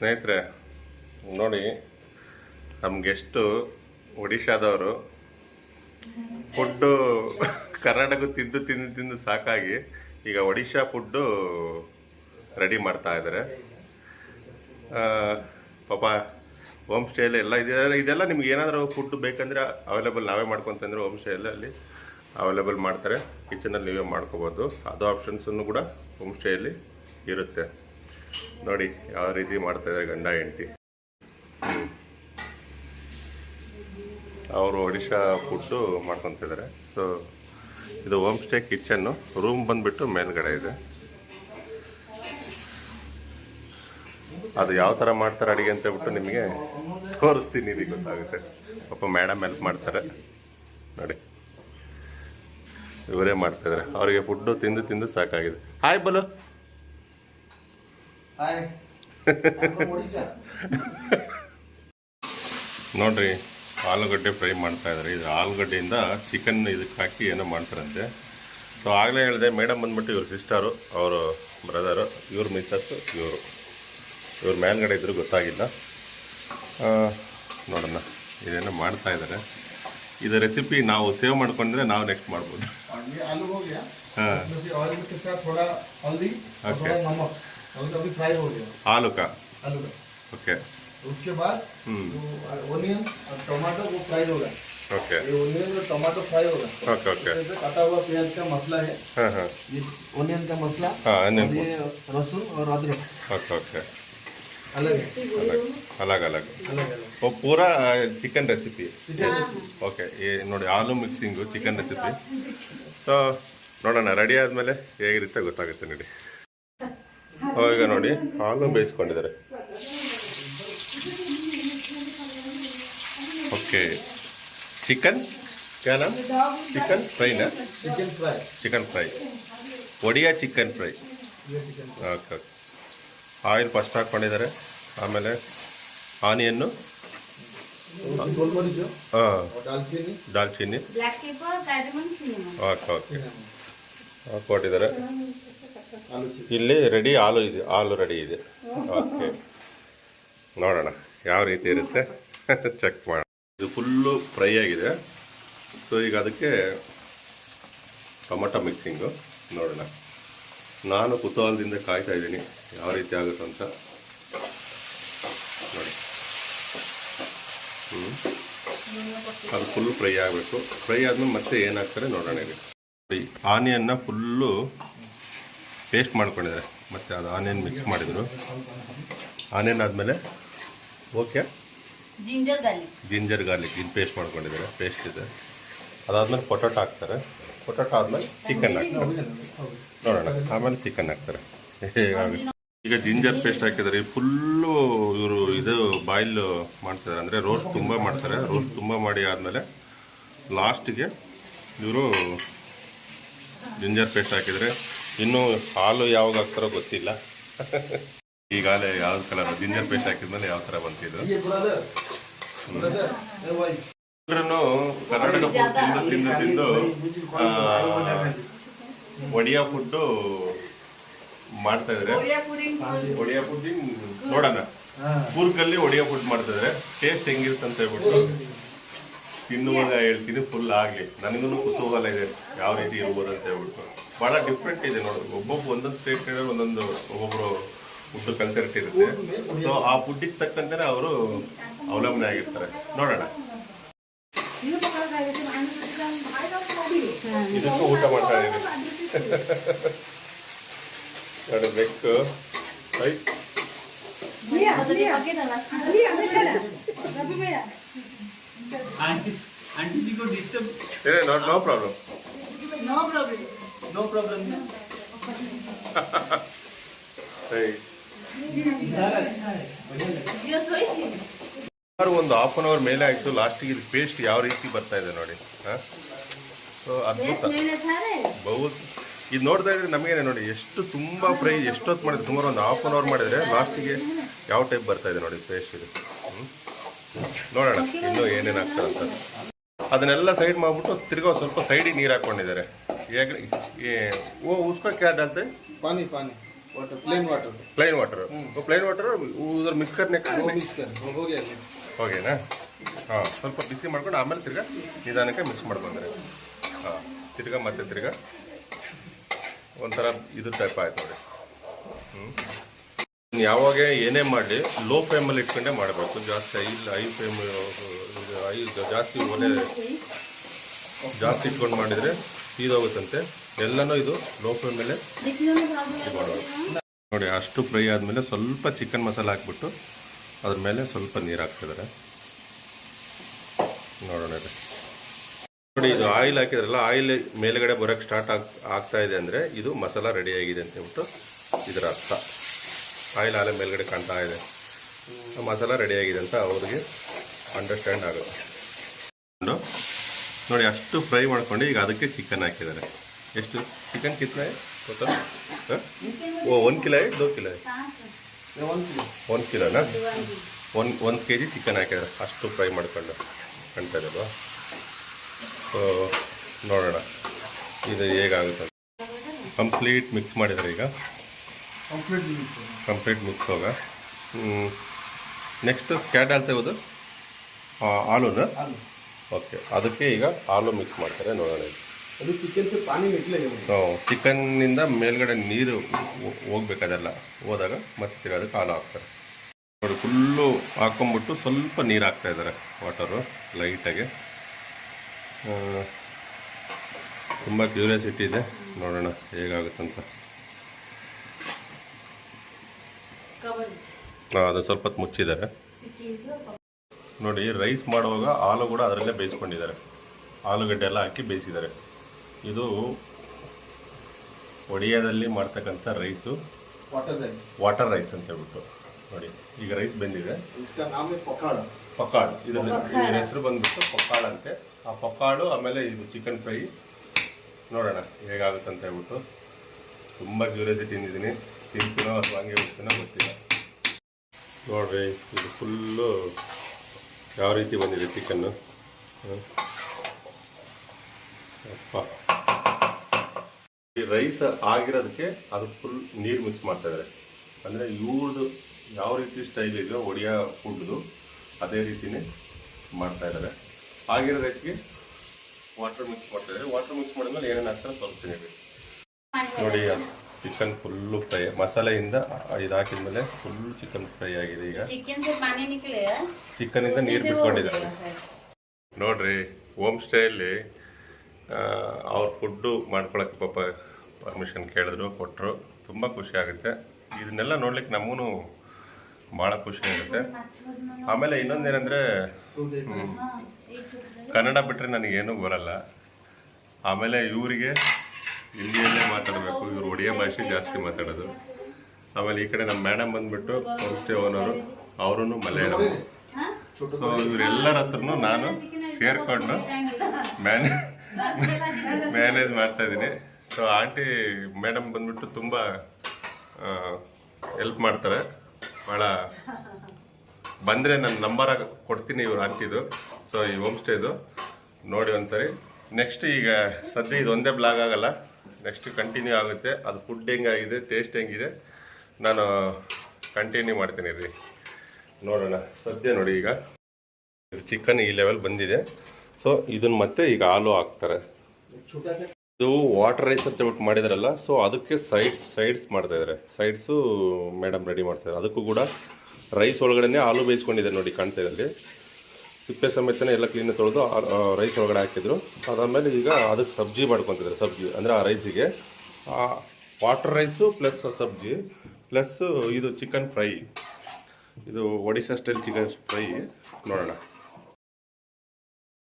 ಸ್ನೇಹಿತರೆ, ನೋಡಿ, ನಮಗೆಷ್ಟು ಒಡಿಶಾದವರು ಫುಡ್ಡು ಕರ್ನಾಟಕ ತಿಂದು ತಿಂದು ತಿಂದು ಸಾಕಾಗಿ ಈಗ ಒಡಿಶಾ ಫುಡ್ಡು ರೆಡಿ ಮಾಡ್ತಾ ಇದ್ದಾರೆ. ಪಾಪ ಹೋಮ್ ಸ್ಟೇಲಿ ಎಲ್ಲ ಇದೆಲ್ಲ ಇದೆಲ್ಲ ನಿಮ್ಗೆ ಏನಾದರೂ ಫುಡ್ ಬೇಕಂದರೆ ಅವೈಲೇಬಲ್ ನಾವೇ ಮಾಡ್ಕೊತಂದ್ರೆ ಹೋಮ್ ಸ್ಟೇಯಲ್ಲಿ ಅಲ್ಲಿ ಅವೈಲೇಬಲ್ ಮಾಡ್ತಾರೆ. ಕಿಚನಲ್ಲಿ ನೀವೇ ಮಾಡ್ಕೋಬೋದು. ಅದು ಆಪ್ಷನ್ಸನ್ನು ಕೂಡ ಹೋಮ್ ಸ್ಟೇಯಲ್ಲಿ ಇರುತ್ತೆ. ನೋಡಿ, ಯಾವ ರೀತಿ ಮಾಡ್ತಾ ಇದ್ದಾರೆ ಗಂಡ ಹೆಂಡತಿ. ಅವರು ಒಡಿಶಾ ಫುಡ್ಡು ಮಾಡ್ಕೊತಿದ್ದಾರೆ ಸೊ ಇದು ಹೋಮ್ ಸ್ಟೇ ಕಿಚನ್ನು ರೂಮ್ ಬಂದುಬಿಟ್ಟು ಮೇಲ್ಗಡೆ ಇದೆ. ಅದು ಯಾವ ಥರ ಮಾಡ್ತಾರೆ ಅಡುಗೆ ಅಂತ ಹೇಳ್ಬಿಟ್ಟು ನಿಮಗೆ ತೋರಿಸ್ತೀನಿ ಇದು ಗೊತ್ತಾಗುತ್ತೆ. ಪಾಪ ಮೇಡಮ್ ಹೆಲ್ಪ್ ಮಾಡ್ತಾರೆ. ನೋಡಿ. ಇವರೇ ಮಾಡ್ತಿದ್ದಾರೆ ಅವರಿಗೆ ಫುಡ್ಡು ತಿಂದು ತಿಂದು ಸಾಕಾಗಿದೆ. ಹಾಯ್ ಬಲು. ನೋಡ್ರಿ ಆಲೂಗಡ್ಡೆ ಫ್ರೈ ಮಾಡ್ತಾ ಇದ್ದಾರೆ. ಇದು ಆಲೂಗಡ್ಡೆಯಿಂದ ಚಿಕನ್ ಇದಕ್ಕೆ ಹಾಕಿ ಏನೋ ಮಾಡ್ತಾರಂತೆ. ಸೊ ಆಗಲೇ ಹೇಳಿದೆ ಮೇಡಮ್ ಬಂದ್ಬಿಟ್ಟು ಇವ್ರ ಸಿಸ್ಟರು ಅವರು ಬ್ರದರು ಇವ್ರ ಮಿಸ್ಸಸ್ ಇವರು. ಇವ್ರ ಮೇಲ್ಗಡೆ ಇದ್ರೂ ಗೊತ್ತಾಗಿಲ್ಲ. ನೋಡೋಣ ಇದೇನೋ ಮಾಡ್ತಾ ಇದ್ದಾರೆ. ಇದು ರೆಸಿಪಿ ನಾವು ಸೇವ್ ಮಾಡ್ಕೊಂಡ್ರೆ ನಾವು ನೆಕ್ಸ್ಟ್ ಮಾಡ್ಬೋದು. ಹಾಂ. ಓಕೆ आलू हो गया हाँ। इसमें से ऑयल के साथ थोड़ा हल्दी और Okay. थोड़ा नमक अभी अभी फ्राई हो गया ಆಲೂಕ आलू का ಓಕೆ उसके बाद हम्म। वो ओनियन और टमाटर वो फ्राई होगा ಓಕೆ ये ओनियन और टमाटर फ्राई होगा ओके ओके इसमें से कटा हुआ प्याज का मसला है ಹಾಂ ಹಾಂ ये ओनियन का मसला हाँ, onion और ये लहसुन और अदरक ಓಕೆ ಓಕೆ अलग है ಅಲಗ್ ಅಲಗ್ अलग अलग ಓ ಪೂರಾ ಚಿಕನ್ ರೆಸಿಪಿ चिकन ಓಕೆ ಈ ನೋಡಿ ಆಲೂ ಮಿಕ್ಸಿಂಗು ಚಿಕನ್ ರೆಸಿಪಿ ಸೊ ನೋಡೋಣ ರೆಡಿ ಆದಮೇಲೆ ಹೇಗಿರುತ್ತೆ ಗೊತ್ತಾಗುತ್ತೆ ನೋಡಿ ಓ, ಅವಾಗ ನೋಡಿ ಹಾಲು ಬೇಯಿಸ್ಕೊಂಡಿದ್ದಾರೆ. ಓಕೆ. ಚಿಕನ್? ಕ್ಯಾನ? Chicken ಫ್ರೈನಾ? Chicken fry. Chicken Odia chicken fry. Okay okay. Oil first ಹಾಕ್ಕೊಂಡಿದ್ದಾರೆ. ಆಮೇಲೆ ಆನಿಯನ್ನು? ಹಾಂ. ದಾಲ್ಚಿನ್ನಿ. ದಾಲ್ಚೀನಿ ಓಕೆ ಓಕೆ. ಕೊಟ್ಟಿದ್ದಾರೆ. ಇಲ್ಲಿ ರೆಡಿ ಹಾಲು ಇದೆ, ಹಾಲು ರೆಡಿ ಇದೆ. ಓಕೆ ನೋಡೋಣ, ಯಾವ ರೀತಿ ಇರುತ್ತೆ? ಚೆಕ್ ಮಾಡೋಣ. ಇದು ಫುಲ್ಲು ಫ್ರೈ ಆಗಿದೆ. ಸೊ ಈಗ ಅದಕ್ಕೆ ಟೊಮೊಟೊ ಮಿಕ್ಸಿಂಗು ನೋಡೋಣ. ನಾನು ಕುತೂಹಲದಿಂದ ಕಾಯ್ತಾ ಇದ್ದೀನಿ ಯಾವ ರೀತಿ ಆಗುತ್ತೆ ಅಂತ. ನೋಡಿ. ಹ್ಞೂ ಅದು ಫುಲ್ ಫ್ರೈ ಆಗಬೇಕು. ಫ್ರೈ ಆದಮೇಲೆ ಮತ್ತೆ ಏನಾಗ್ತಾರೆ ನೋಡೋಣ ಇಲ್ಲಿ. ಆನಿಯನ್ನ ಫುಲ್ಲು ಪೇಸ್ಟ್ ಮಾಡ್ಕೊಂಡಿದ್ದಾರೆ. ಮತ್ತು ಅದು ಆನಿಯನ್ ಮಿಕ್ಸ್ ಮಾಡಿದರು. ಆನಿಯನ್ ಆದಮೇಲೆ okay. Ginger garlic. Ginger garlic ಇದು ಪೇಸ್ಟ್ ಮಾಡ್ಕೊಂಡಿದ್ದಾರೆ. ಪೇಸ್ಟ್ ಇದೆ. ಅದಾದ್ಮೇಲೆ ಪೊಟೊಟೊ ಹಾಕ್ತಾರೆ. ಪೊಟೊಟೊ ಆದಮೇಲೆ ಚಿಕನ್ ಹಾಕ್ತಾರೆ. ನೋಡೋಣ. ಆಮೇಲೆ ಚಿಕನ್ ಹಾಕ್ತಾರೆ. ಈಗ ಜಿಂಜರ್ ಪೇಸ್ಟ್ ಹಾಕಿದ್ದಾರೆ. ಫುಲ್ಲು ಇವರು ಇದು ಬಾಯ್ಲ್ ಮಾಡ್ತಾರೆ. ಅಂದರೆ ರೋಸ್ಟ್ ತುಂಬ ಮಾಡ್ತಾರೆ. ರೋಸ್ಟ್ ತುಂಬ ಮಾಡಿ ಆದಮೇಲೆ ಲಾಸ್ಟಿಗೆ ಇವರು ಜಿಂಜರ್ ಪೇಸ್ಟ್ ಹಾಕಿದರೆ ಇನ್ನೂ ಹಾಲು ಯಾವಾಗ ಹಾಕ್ತಾರೋ ಗೊತ್ತಿಲ್ಲ. ಈಗಾಗಲೇ ಯಾವ ಕಲರ್ ಜಿಂಜರ್ ಪೇಸ್ಟ್ ಹಾಕಿದ್ಮೇಲೆ ಯಾವ ಥರ ಬಂತಿದ್ರು ಕರ್ನಾಟಕ ಫುಡ್ ತಿಂದು ತಿಂದು ತಿಂದು ಒಡಿಯಾ ಫುಡ್ಡು ಮಾಡ್ತಾ ಇದ್ರೆ. ಒಡಿಯಾ ಫುಡ್ ನೋಡೋಣ. ಕೂರ್ಕಲ್ಲಿ ಒಡಿಯಾ ಫುಡ್ ಮಾಡ್ತಾ ಇದ್ರೆ. ಟೇಸ್ಟ್ ಹೆಂಗಿರುತ್ತೆ ಅಂತ ಹೇಳ್ಬಿಟ್ಟು. ತಿನ್ನುವಾಗ ಹೇಳ್ತೀನಿ ಫುಲ್ ಆಗಲಿ ನನಗೂ ಕುತೂಹಲ ಇದೆ ಯಾವ ರೀತಿ ಇರ್ಬೋದು ಅಂತ ಹೇಳ್ಬಿಟ್ಟು ಭಾಳ ಡಿಫ್ರೆಂಟ್ ಇದೆ ನೋಡಿ ಒಬ್ಬೊಬ್ಬ ಒಂದೊಂದು ಸ್ಟೇಟ್ ಒಂದೊಂದು ಒಬ್ಬೊಬ್ಬರು ಫುಡ್ ಕಲ್ಚರ್ ಇರುತ್ತೆ ಸೊ ಆ ಫುಡ್ಡಿಗೆ ತಕ್ಕಂತೆ ಅವರು ಅವಲಂಬನೆ ಆಗಿರ್ತಾರೆ ನೋಡೋಣ ಇದಕ್ಕೂ ಊಟ ಮಾಡ್ತಾ ಇದ್ದೀನಿ ನೋಡಿ ಬೆಕ್ಕು ಐ Auntie को disturb. No, no, no problem. No problem. No problem. ಸುಮಾರು ಒಂದು ಹಾಫ್ ಅನ್ ಅವರ್ ಮೇಲೆ ಆಯಿತು. ಲಾಸ್ಟಿಗೆ ಇದು ಪೇಸ್ಟ್ ಯಾವ ರೀತಿ ಬರ್ತಾ ಇದೆ ನೋಡಿ. ಹಾಂ? ಸೊ ಅದ್ಭುತ. ಬಹು ಇದು ನೋಡ್ತಾ ಇದ್ರೆ ನಮಗೇನೆ ನೋಡಿ ಎಷ್ಟು ತುಂಬ ಫ್ರೈ ಎಷ್ಟೊತ್ತು ಮಾಡಿದ್ರೆ? ಸುಮಾರು ಒಂದು ಹಾಫ್ ಅನ್ ಅವರ್ ಮಾಡಿದರೆ ಲಾಸ್ಟಿಗೆ ಯಾವ ಟೈಪ್ ಬರ್ತಾ ಇದೆ ನೋಡಿ ಪೇಸ್ಟ್ ಇದು. ನೋಡೋಣ ಇನ್ನೂ ಏನೇನು ಆಗ್ತದೆ ಅಂತ. ಅದನ್ನೆಲ್ಲ ಸೈಡ್ ಮಾಡಿಬಿಟ್ಟು ತಿರ್ಗಾ ಸ್ವಲ್ಪ ಸೈಡಿಗೆ ನೀರು ಹಾಕ್ಕೊಂಡಿದ್ದಾರೆ ಓ ಉಸ್ಬೇಕು ಯಾಕೆ ಅಂತ ಪಾನಿ ಪಾನಿ. Water plain water plain water plain water ಉದ್ರ ಮಿಕ್ಸರ್ನೇ ಹೋಗೇನಾ? ಹಾಂ ಸ್ವಲ್ಪ ಬಿಸಿ ಮಾಡ್ಕೊಂಡು ಆಮೇಲೆ ತಿರ್ಗಾ ನಿಧಾನಕ್ಕೆ ಮಿಕ್ಸ್ ಮಾಡ್ಕೊಂಡ್ರೆ ಹಾಂ ತಿರ್ಗಾ ಮತ್ತೆ ತಿರ್ಗಾ ಒಂಥರ ಇದು ಟೈಪ್ ಆಯ್ತು ನೋಡಿ ಹ್ಞೂ ಯಾವಾಗ ಏನೇ ಮಾಡಲಿ ಲೋ ಫ್ಲೇಮಲ್ಲಿ ಇಟ್ಕೊಂಡೇ ಮಾಡಬೇಕು. ಜಾಸ್ತಿ ಐ ಐ ಫ್ಲೇಮ್ ಐ ಜಾಸ್ತಿ ಒಲೆ ಜಾಸ್ತಿ ಇಟ್ಕೊಂಡು ಮಾಡಿದರೆ ಸೀದೋಗುತ್ತಂತೆ ಎಲ್ಲನೂ ಇದು ಲೋ ಫ್ಲೇಮಲ್ಲೇ ನೋಡಿ, ಅಷ್ಟು ಫ್ರೈ ಆದಮೇಲೆ ಸ್ವಲ್ಪ ಚಿಕನ್ ಮಸಾಲ ಹಾಕ್ಬಿಟ್ಟು ಅದ್ರ ಮೇಲೆ ಸ್ವಲ್ಪ ನೀರು ಹಾಕ್ತಿದ್ದಾರೆ. ನೋಡೋಣ. ನೋಡಿ, ಇದು ಆಯಿಲ್ ಹಾಕಿದ್ರಲ್ಲ ಆಯಿಲ್ ಮೇಲ್ಗಡೆ ಬರೋಕ್ಕೆ ಸ್ಟಾರ್ಟ್ ಆಗ್ ಆಗ್ತಾ ಇದೆ ಅಂದರೆ ಇದು ಮಸಾಲ ರೆಡಿ ಆಗಿದೆ ಅಂತ ಹೇಳ್ಬಿಟ್ಟು ಇದರ ಅರ್ಥ. ಆಯಿಲ್ ಆಲೆ ಮೇಲ್ಗಡೆ ಕಾಣ್ತಾ ಇದೆ. ಮಸಾಲ ರೆಡಿಯಾಗಿದೆ ಅಂತ ಅವ್ರಿಗೆ ಅಂಡರ್ಸ್ಟ್ಯಾಂಡ್ ಆಗುತ್ತೆ. ನೋಡಿ, ಅಷ್ಟು ಫ್ರೈ ಮಾಡ್ಕೊಂಡು ಈಗ ಅದಕ್ಕೆ ಚಿಕನ್ ಹಾಕಿದ್ದಾರೆ. ಎಷ್ಟು? ಚಿಕನ್ ಕಿತ್ತನೆ ಗೊತ್ತಾ? ಓ ಒನ್ ಕಿಲೋ ದೋ ಕಿಲೋ ಒಂದು ಕಿಲೋನಾ ಒಂದು ಒಂದು ಕೆ ಜಿ ಚಿಕನ್ ಹಾಕಿದ್ದಾರೆ. ಅಷ್ಟು ಫ್ರೈ ಮಾಡ್ಕೊಂಡು ಕಾಣ್ತಾ ಇರೋದು ಓ, ನೋಡೋಣ. ಇದು ಹೇಗಾಗುತ್ತೆ ಕಂಪ್ಲೀಟ್ ಮಿಕ್ಸ್ ಮಾಡಿದ್ದಾರೆ ಈಗ. ಕಂಪ್ಲೀಟ್ ಮಿಕ್ಸ್ ಹೋಗ ನೆಕ್ಸ್ಟ್ ಕ್ಯಾಟ್ ಅಂತ ಇರೋದು ಆಲೂನ ಓಕೆ ಅದಕ್ಕೆ ಈಗ ಆಲೂ ಮಿಕ್ಸ್ ಮಾಡ್ತಾರೆ ನೋಡೋಣ. ಅದು ಚಿಕನ್ ಪಾನಿ ಹಾಂ ಚಿಕನ್ನಿಂದ ಮೇಲ್ಗಡೆ ನೀರು ಹೋಗ್ಬೇಕದೆಲ್ಲ ಹೋದಾಗ ಮತ್ತೆ ತಿರೋದಕ್ಕೆ ಹಾಲು ಹಾಕ್ತಾರೆ. ನೋಡಿ ಫುಲ್ಲು ಹಾಕೊಂಬಿಟ್ಟು ಸ್ವಲ್ಪ ನೀರು ಹಾಕ್ತಾ ಇದ್ದಾರೆ ವಾಟರು ಲೈಟಾಗಿ ತುಂಬ ಕ್ಯೂರಿಯಾಸಿಟಿ ಇದೆ. ನೋಡೋಣ ಹೇಗಾಗುತ್ತಂತ. ಹಾಂ ಅದು ಸ್ವಲ್ಪ ಮುಚ್ಚಿದ್ದಾರೆ. ನೋಡಿ ರೈಸ್ ಮಾಡುವಾಗ ಹಾಲು ಕೂಡ ಅದರಲ್ಲೇ ಬೇಯಿಸ್ಕೊಂಡಿದ್ದಾರೆ. ಆಲೂಗಡ್ಡೆ ಎಲ್ಲ ಹಾಕಿ ಬೇಯಿಸಿದ್ದಾರೆ. ಇದು ಒಡಿಯಾದಲ್ಲಿ ಮಾಡ್ತಕ್ಕಂಥ ರೈಸು. ವಾಟರ್ ರೈಸ್ ಅಂತ ಹೇಳ್ಬಿಟ್ಟು. ನೋಡಿ ಈಗ ರೈಸ್ ಬಂದಿದೆ. ಪಕ್ಕಾಳು. ಇದರಲ್ಲಿ ಹೆಸರು ಬಂದ್ಬಿಟ್ಟು ಪಕ್ಕಾಳಂತೆ ಆ ಪಕ್ಕಾಳು ಆಮೇಲೆ ಇದು ಚಿಕನ್ ಫ್ರೈ ನೋಡೋಣ ಹೇಗಾಗುತ್ತೆ ಅಂತ ಹೇಳ್ಬಿಟ್ಟು. ತುಂಬ ಕ್ಯೂರಿಯಾಸಿಟಿ ತಿಂದಿದ್ದೀನಿ ತಿಂತೀನೋ ಅಥವಾ ಹಂಗೆ ಬಿಡ್ತೀನೋ ಗೊತ್ತಿಲ್ಲ ನೋಡ್ರಿ, ಇದು ಫುಲ್ಲು ಯಾವ ರೀತಿ ಬಂದಿದೆ ಚಿಕನ್ನು ಅಪ್ಪ. ಈ ರೈಸ್ ಆಗಿರೋದಕ್ಕೆ ಅದು ಫುಲ್ ನೀರು ಮಿಕ್ಸ್ ಮಾಡ್ತಾ ಇದ್ದಾರೆ ಅಂದರೆ ಇವ್ರದ್ದು ಯಾವ ರೀತಿ ಸ್ಟೈಲ್ ಇದೆಯೋ ಒಡಿಯಾ ಫುಡ್ದು ಅದೇ ರೀತಿನೇ ಮಾಡ್ತಾ ಇದ್ದಾರೆ ಆಗಿರೋ ರೈಸ್ಗೆ ವಾಟರ್ ಮಿಕ್ಸ್ ಮಾಡ್ತಾ ಇದ್ದಾರೆ ವಾಟರ್ ಮಿಕ್ಸ್ ಮಾಡಿದ್ಮೇಲೆ ಏನೇನು ಹಾಕ್ತಾರೆ ತೋರಿಸ್ತೀನಿ. ನೋಡಿ ಚಿಕನ್ ಫುಲ್ಲು ಫ್ರೈ ಮಸಾಲೆಯಿಂದ ಇದು ಹಾಕಿದ್ಮೇಲೆ ಫುಲ್ ಚಿಕನ್ ಫ್ರೈ ಆಗಿದೆ ಈಗ. ಚಿಕನ್ ಇಂದ ನೀರು ಬಿಟ್ಕೊಂಡಿದ್ದಾರೆ. ನೋಡ್ರಿ ಹೋಮ್ ಸ್ಟೇಯಲ್ಲಿ ಅವ್ರ ಫುಡ್ಡು ಮಾಡ್ಕೊಳಕ್ಕೆ ಪಾಪ ಪರ್ಮಿಷನ್ ಕೇಳಿದ್ರು ಕೊಟ್ಟರು ತುಂಬ ಖುಷಿ ಆಗುತ್ತೆ. ಇದನ್ನೆಲ್ಲ ನೋಡ್ಲಿಕ್ಕೆ ನಮಗೂ ಭಾಳ ಖುಷಿ ಆಗುತ್ತೆ. ಆಮೇಲೆ ಇನ್ನೊಂದೇನೆಂದರೆ ಕನ್ನಡ ಬಿಟ್ಟರೆ ನನಗೇನೂ ಬರಲ್ಲ. ಆಮೇಲೆ ಇವರಿಗೆ ಹಿಂದಿಯಲ್ಲೇ ಮಾತಾಡಬೇಕು, ಇವರು ಒಡಿಯಾ ಭಾಷೆ ಜಾಸ್ತಿ ಮಾತಾಡೋದು. ಆಮೇಲೆ ಈ ಕಡೆ ನಮ್ಮ ಮೇಡಮ್ ಬಂದ್ಬಿಟ್ಟು ಹೋಮ್ ಸ್ಟೇ ಓನರು ಅವರು ಮಲಯಾಳಂ? ಸೊ ಇವರೆಲ್ಲರ ಹತ್ರನೂ ನಾನು ಸೇರಿಕೊಂಡು ಮ್ಯಾನೇ ಮ್ಯಾನೇಜ್ ಮಾಡ್ತಾ ಇದ್ದೀನಿ. ಸೊ ಆಂಟಿ ಮೇಡಮ್ ಬಂದ್ಬಿಟ್ಟು ತುಂಬ ಹೆಲ್ಪ್ ಮಾಡ್ತಾರೆ. ಭಾಳ ಬಂದರೆ ನನ್ನ ನಂಬರ್ ಕೊಡ್ತೀನಿ ಇವ್ರು ಆಂಟಿದು. ಸೊ ಈ ಹೋಮ್ ಸ್ಟೇದು ನೋಡಿ ಒಂದ್ಸರಿ. ನೆಕ್ಸ್ಟ್ ಈಗ ಸದ್ಯ ಇದು ಒಂದೇ ಬ್ಲಾಗ್ ಆಗಲ್ಲ. ನೆಕ್ಸ್ಟ್ ಕಂಟಿನ್ಯೂ ಆಗುತ್ತೆ. ಅದು ಫುಡ್ ಹೆಂಗಾಗಿದೆ ಟೇಸ್ಟ್ ಹೆಂಗಿದೆ ನಾನು ಕಂಟಿನ್ಯೂ ಮಾಡ್ತೀನಿ ರೀ ನೋಡೋಣ, ಸದ್ಯ ನೋಡಿ ಈಗ. ಚಿಕನ್ ಈ ಲೆವೆಲ್ ಬಂದಿದೆ. ಸೊ ಇದನ್ನ ಮತ್ತೆ ಈಗ ಆಲೂ ಹಾಕ್ತಾರೆ. ಇದು ವಾಟರ್ ರೈಸ್ ಅಂತ ಬಿಟ್ಟು ಮಾಡಿದಾರಲ್ಲ ಸೊ ಅದಕ್ಕೆ ಸೈಡ್ಸ್ ಸೈಡ್ಸ್ ಮಾಡ್ತಾ ಇದಾರೆ. ಸೈಡ್ಸು ಮೇಡಮ್ ರೆಡಿ ಮಾಡ್ತಾಯಿದ್ದಾರೆ ಅದಕ್ಕೂ ಕೂಡ ರೈಸ್ ಒಳಗಡೆನೇ ಹಾಲು ಬೇಯಿಸ್ಕೊಂಡಿದ್ದಾರೆ ನೋಡಿ ಕಾಣ್ತಾ ಇದ್ದಲ್ಲಿ ಸಿಪ್ಪೆ ಸಮೇತನೇ ಎಲ್ಲ ಕ್ಲೀನ್ ತೊಳೆದು ರೈಸ್ ಒಳಗಡೆ ಹಾಕಿದ್ರು. ಅದಾದಮೇಲೆ ಈಗ ಅದಕ್ಕೆ ಸಬ್ಜಿ ಮಾಡ್ಕೊತಿದ್ರು ಸಬ್ಜಿ. ಅಂದರೆ ಆ ರೈಸಿಗೆ water rice plus sabzi plus ಇದು ಚಿಕನ್ ಫ್ರೈ ಇದು ಒಡಿಶಾ ಸ್ಟೈಲ್ ಚಿಕನ್ ಫ್ರೈ ನೋಡೋಣ.